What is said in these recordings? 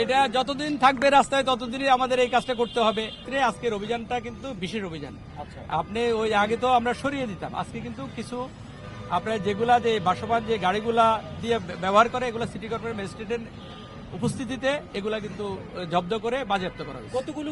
এটা যতদিন থাকবে রাস্তায় ততদিনই আমাদের এই কাজটা করতে হবে। আজকের অভিযানটা কিন্তু বিশেষ অভিযান। আচ্ছা। আপনি ওই আগে তো আমরা সরিয়ে দিতাম। আজকে কিন্তু কিছু আপনার যেগুলা যে বাসবান যে গাড়িগুলা দিয়ে ব্যবহার করে এগুলো সিটি কর্পোরেট ম্যাজিস্ট্রেটের উপস্থিতিতে এগুলা কিন্তু জব্দ করে বাজেয়াপ্ত করা হয়েছে। কতগুলো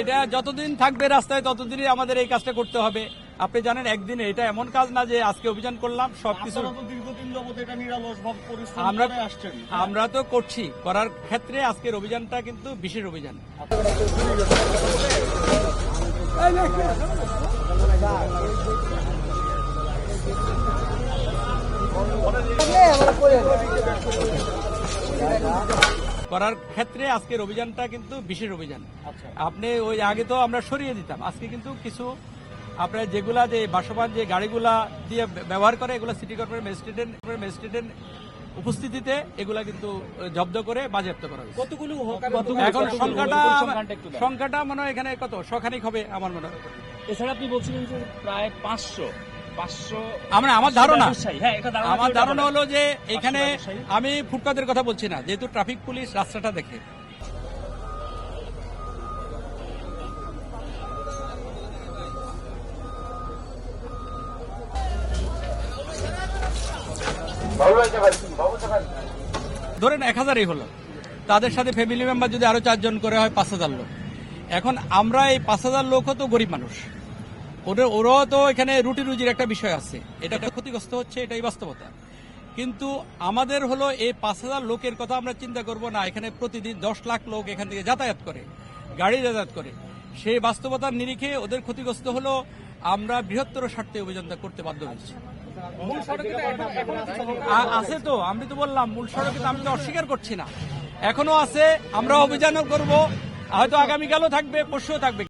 এটা যতদিন থাকবে রাস্তায় ততদিনই আমাদের এই কাজটা করতে হবে। আপনি জানেন একদিনে এটা এমন কাজ না যে আজকে অভিযান করলাম সবকিছু আমরা আমরা তো করছি। করার ক্ষেত্রে আজকের অভিযানটা কিন্তু বিশেষ অভিযান। করার ক্ষেত্রে আজকের অভিযানটা কিন্তু বিশেষ অভিযান। আচ্ছা। আপনি ওই আগে তো আমরা সরিয়ে দিতাম। আজকে কিন্তু কিছু আপনার যেগুলা যে বাসবান যে গাড়িগুলা দিয়ে ব্যবহার করে এগুলো সিটি কর্পোরেট ম্যাজিস্ট্রেটের ম্যাজিস্ট্রেটের উপস্থিতিতে এগুলা কিন্তু জব্দ করে বাজেয়াপ্ত করা হয়েছে। কতগুলো এখন সংখ্যাটা সংখ্যাটা মনে হয় এখানে কত? শখানিক হবে আমার মনে হয়। এছাড়া আপনি বলছিলেন যে প্রায় পাঁচশো। আমরা আমার ধারণা। হ্যাঁ আমার ধারণা। হলো যে এখানে আমি ফুটপাতের কথা বলছি না যেহেতু ট্রাফিক পুলিশ রাস্তাটা দেখে। ধরেন এক হাজারই হলো। তাদের সাথে ফ্যামিলি মেম্বার যদি আরও চারজন করে হয় পাঁচ হাজার লোক। এখন আমরা এই পাঁচ হাজার লোকও তো গরিব মানুষ। ওদের ওরাও তো এখানে রুটি রুজির একটা বিষয় আছে। এটা ক্ষতিগ্রস্ত হচ্ছে এটাই বাস্তবতা। কিন্তু আমাদের হলো এই পাঁচ হাজার লোকের কথা আমরা চিন্তা করব না এখানে প্রতিদিন দশ লাখ লোক এখান থেকে যাতায়াত করে গাড়ি যাতায়াত করে। সেই বাস্তবতার নিরিখে ওদের ক্ষতিগ্রস্ত হলো আমরা বৃহত্তর স্বার্থে অভিযানটা করতে বাধ্য হয়েছি। আছে তো আমি তো বললাম মূল সড়কে তো আমি তো অস্বীকার করছি না। এখনও আছে আমরা অভিযানও করব হয়তো আগামীকালও থাকবে পরশুও থাকবে।